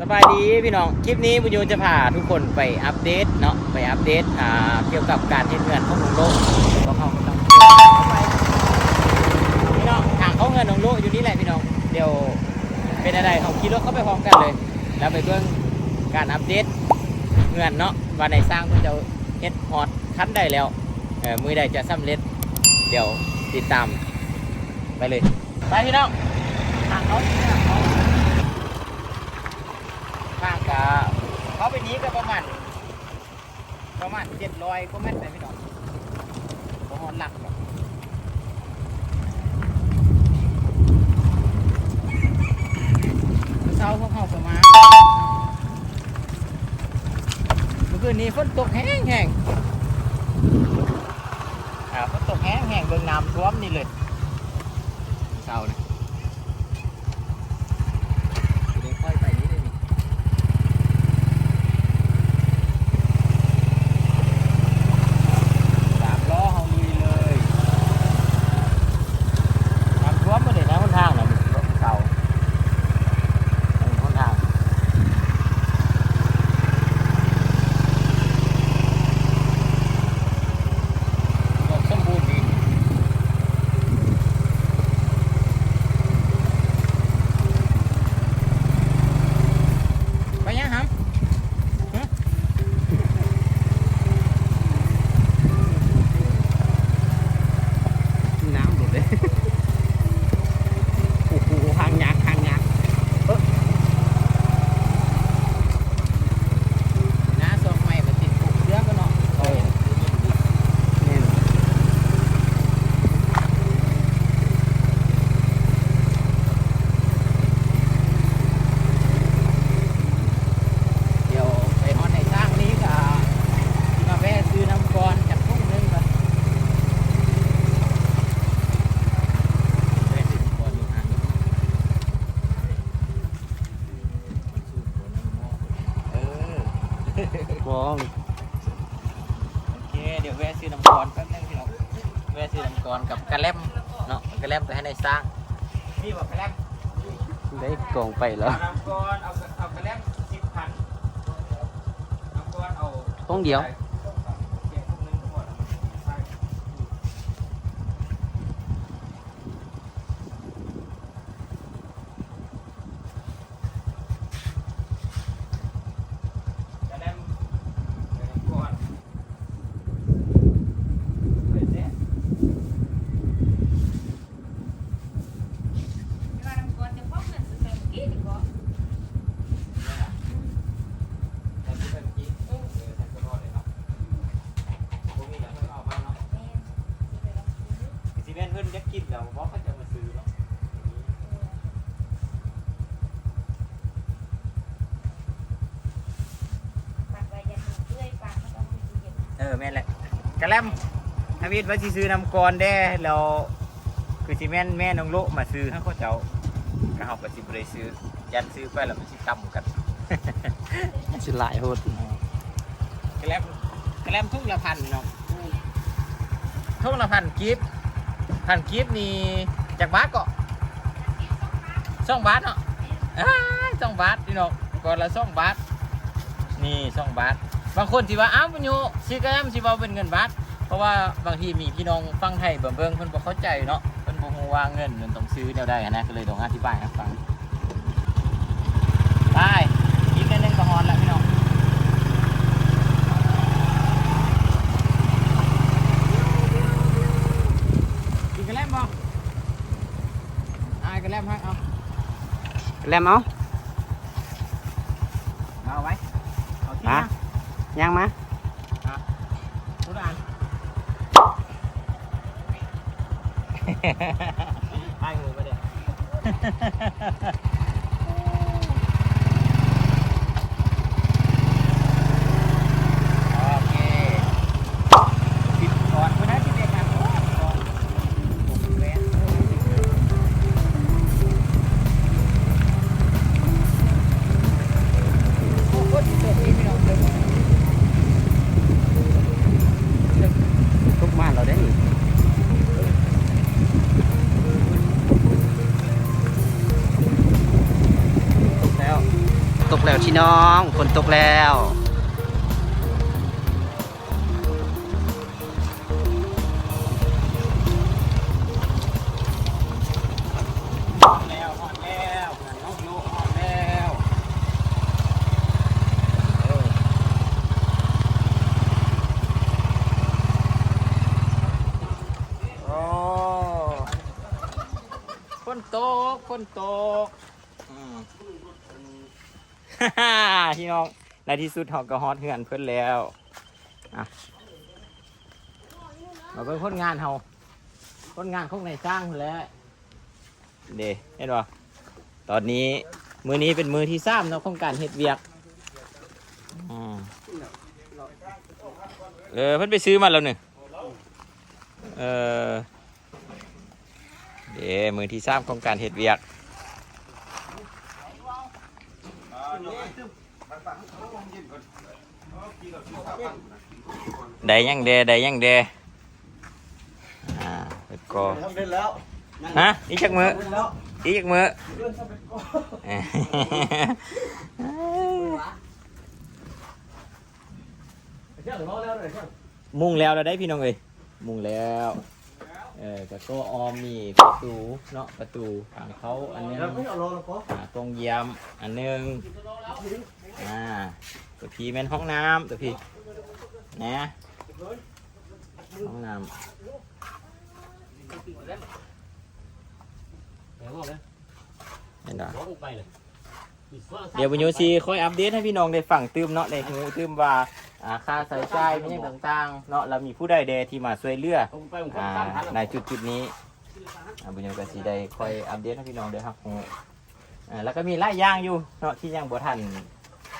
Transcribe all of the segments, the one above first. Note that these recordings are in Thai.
สบายดีพี่น้อง คลิปนี้บุญโยจะพาทุกคนไปอัปเดตเนาะไปอัปเดตอ่าเกี่ยวกับการเฮ็ดเงินของลวงโลกก็เข้าไปต้องพี่น้องทางเขาเงินหลวงโลกอยู่นี่แหละพี่น้องเดี๋ยวเป็นอะไรเขาขี่รถเข้าไปพร้อมกันเลย แล้วไปเบิ่งการอัปเดตเงินเนาะว่าในสร้างเพื่อจะเฮ็ดฮอตคันได้แล้วเออมือใดจะสำเร็จเดี๋ยวติดตามไปเลยไปพี่น้องทางเขา เขาข้างกะเขาไปนี้ก็ประมาณประมาณเจ็ดร้อยก็แม่นไปไม่ดอกประมาณหลักหรอกเช้าพวกเขาก็มาเมื่อคืนนี้ฝนตกแห้งแห้งอ่าฝนตกแห้งแห้งเบิ่งน้ำท่วมนี่เลยเช้านะเดี๋ยวค่อยไปนี่เลยนี่ สามล้อเฮาลุยเลยน้ำท่วมมาเลยนะคนทางนะมันรถเก่าคนทางรถสมบูรณ์ดีไปยังครับ น้ำหมดเลย โอ้โหหางยักษ์หางยักษ์เอ้อน้าส่งใหม่มาติดปลูกเรือก็เนาะโอ้นี่เดี๋ยวไปฮอนในสร้างนี้ก็สิมาแวะซื้อน้ำก่อนจากทุ่งนึงก่อน แวะซื้อน้ำก่อนอยู่ห่างเออ มอง โอเค เดี๋ยวแวะซื้อน้ำกรอนแป๊บนึงพี่น้องแวะซื้อน้ำกรอนกับกระแลมเนาะกระแลมไปให้ในสร้างพี่บอกกระแลมได้กองไปแล้วเอาน้ำกรอนเอาเอากระแลมสิบพันน้ำกรอนเอาห้องเดียว เก็บพวกนึงทั้งหมดเอามาใส่กระแลมกระแลมก่อนไปเจ๊ ว่าน้ำก้อนจะฟ้องเงินซื้อไปเมื่อกี้ดีกว่า แต่ที่เป็นกี้เออแทนก็รอดเลยเนาะพวกนี้อยากให้เอามาเนาะ แม่ซื้อไปแล้วซื้อ ซีเมนต์เพิ่นจะกินแล้วบอกเขาจะมาซื้อเนาะ ปากใบยันเลื่อยปากมันต้องมีเย็น เออแม่นแหละกระแลมทวิตว่าสิซื้อน้ำกรได้แล้วคือซีเมนต์แม่น้องโลมาซื้อให้เขาเจ้าก็เฮาก็สิบ่ได้ซื้อยันซื้อไปแล้วมันสิต่ำกันสิหลายโหดกระแลมกระแลมทุ่งละพันเนาะทุ่งละพันกิฟต์พันกิฟต์นี่จากบาทก็สองบาทเนาะอ้ายสองบาทพี่น้องก่อนละสองบาทนี่สองบาท บางคนสิว่าอ้าวมันอยู่ซื้อกรมสิว่าเป็นเงินบาทเพราะว่าบางทีมีพี่น้องฟังไทยเบิ่งเบิ่งเพิ่นบ่เข้าใจเนาะเพิ่นบ่ฮู้ว่าเงินมันต้องซื้อแนวใดนะก็เลยต้องอธิบายให้ฟังไปอีกนิดนึงก็ฮอนแล้วพี่น้องกินกระแลมบ่อายกระแลมให้เอาแล้วเอาไว้เอาที่ มา นะ ยังมาทุกอันให้มือมาเดี๋ย พี่น้องฝนตกแล้วหอมแล้วหอมแล้วนองโอมแล้ว โอ้ฝนตกฝนตกอืม พี่น้องในที่สุดเขาก็ฮอตเฮือนเพิ่นแล้วอะมาเป็นคนงานเขาคนงานของในสร้างพุ่นแล้วเดเห็นป่ตอนนี้มือนี้เป็นมือที่สามเนาะของการเฮ็ดเวียกอืมเออเพิ่นไปซื้อมาแล้วหนึ่งเออเดมือที่สามของการเฮ็ดเวียก ได้ยังเดได้ยังเดอ่าเปิดกอทำเป็นแล้วฮะอีกจักมืออีกจักมือองทำเป็นก็เชื่อหรือเปล่าแล้วเลยเชื่อมุ่งแล้วเราได้พี่น้องเอ้ยมุ่งแล้วเออกับก็ออมมีประตูเนาะประตูทางเขาอันนึงตรงเยี่ยมอันหนึง อ่าตัวพี่เป็นห้องน้ำตัวพี่นะห้องน้ำเดี๋ยวบอกเลยเห็นปะบอกไปเลยเดี๋ยวบุญโยซีค่อยอัปเดตให้พี่น้องได้ฟังตืมเนาะได้หูตืมว่าอ่าค่าใช้จ่ายไม่ใช่ต่างๆเนาะเรามีผู้ใดเดที่มาช่วยเหลือผมไปผมอ่าตามทันในจุดจุดๆนี้อ่าบุญโยก็สีได้ค่อยอัปเดตให้พี่น้องได้ครับหูอ่าแล้วก็มีหลายอย่างอยู่เนาะที่ยังบ่ทัน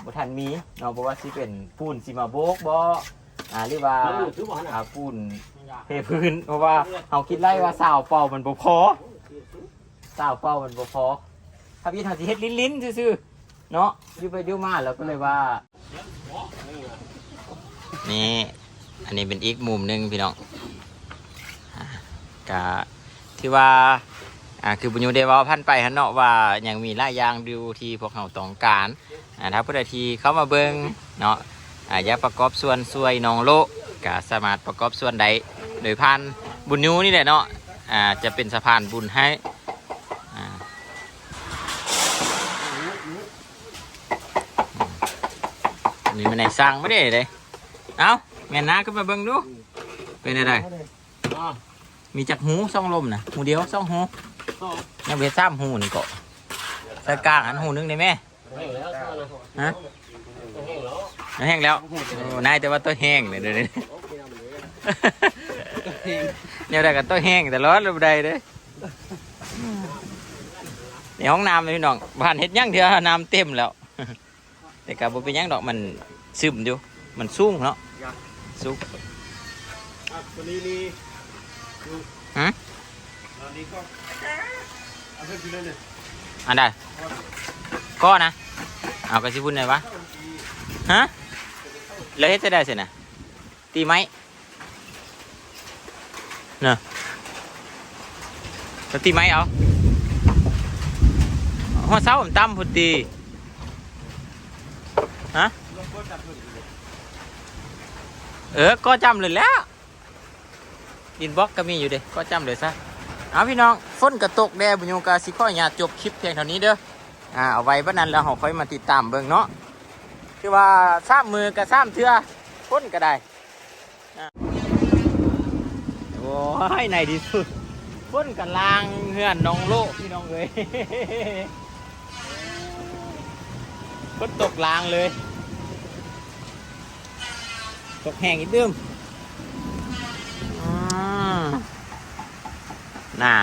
บ่ทันมีเนาะบ่ว่าสิเป็นปูนสิมาโบกบ่อ่าหรือว่าแล้วอยู่ถือบ่นะอ่าปูนเทพื้น เพราะว่าเขาคิดไล่ว่าสาวเป่ามันบ่พอสาวเป่ามันบ่พอถ้าพี่ทำสิเฮ็ดลิ้นๆซื่อๆเนาะอยู่ไปอยู่มาแล้วก็เลยว่า นี่ อันนี้เป็นอีกมุมหนึ่งพี่น้องอ่ากะที่ว่า อ่าคือบุญยูเดเวาพันไปฮันเนาะว่ายังมีหลายอย่างดูที่พวกเขาต้องการ อ่าถ้าผู้ใดที่เข้ามาเบิงเนาะอ่าอยากประกอบส่วนช่วยน้องโลกะสามารถประกอบส่วนใดโดยพันบุญยูนี่แหละเนาะอ่าจะเป็นสะพานบุญให้อ่าอันนี้มันไหนสร้างไม่ได้เลยเอาแม่นาขึ้นมาเบิ่งดูเป็นอะไรมีจักหูสองลมนะหูเดียวสองหูยังเบ็ดสามหูนี่ก็ใส่กลางอันหูหนึงได้ไหม ฮะแห้งแล้วโอ้นายแต่ว่าตัวแห้งเลยเดี๋ยวนี้เนี่ยได้กับตัวแห้งแต่ร้อนรูใดเด้อในห้องน้ำเลยพี่น้องบ้านเฮ็ดหยังเถอะน้ำเต็มแล้ว แต่กับบ่เป็นหยังดอกมันซึมอยู่มันสูงเนาะสูงตัวนี้นี่ฮะตอนนี้ก็เอาเพื่อนกินเลยเนี่ยอันใด ก็นะ เอากระสิพุ่นไหนวะฮะแล้วเฮ็ดจะได้สินะตีไหมเนอะแล้วตีไหมเอาหัวเสาผมตั้มพุดตีฮะเออ ก็จำเลยแล้วดินบล็อกก็มีอยู่เด้ก็จำเลยซะ เอาพี่น้องฝนกระตกแดดบุญโยกาสิข้อญาจบคลิปเพียงเท่านี้เด้อ อ่าเอาไว้บ้านนั้นแล้วเราค่อยมาติดตามเบิ่งเนาะคือว่าซ้ำมือกับซ้ำเทือฝนก็ได้โอ้ยในที่สุดฝนกันลางเฮือนน้องโลพี่น้องเลยฝนตกลางเลย ตกแห้งอีกเดิมอืมน่า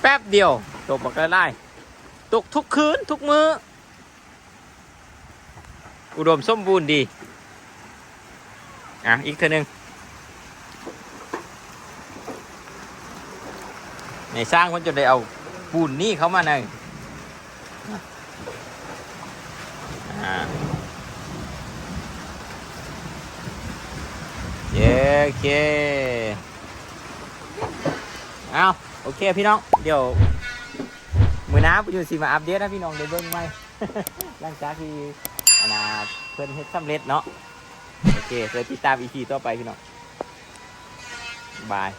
แป๊บเดียว ตกบักได้ ตกทุกคืนทุกมือ้อ อุดมสมบูรณ์ดี อะ อีกเท่านึงในสร้างมันจะได้เอาปูนนี่เขามาหน่อยอ่าเย้โอเค เอาโอเค พี่น้อง เดี๋ยว มือน้ำอยู่สิมาอัปเดตนะพี่น้องได้เบิ้งไหมหลังจากที่อันนาเพิ่นเฮ็ดสำเร็จเนาะโอเคเดี๋ยวติดตามอีพีต่อไปพี่น้องบาย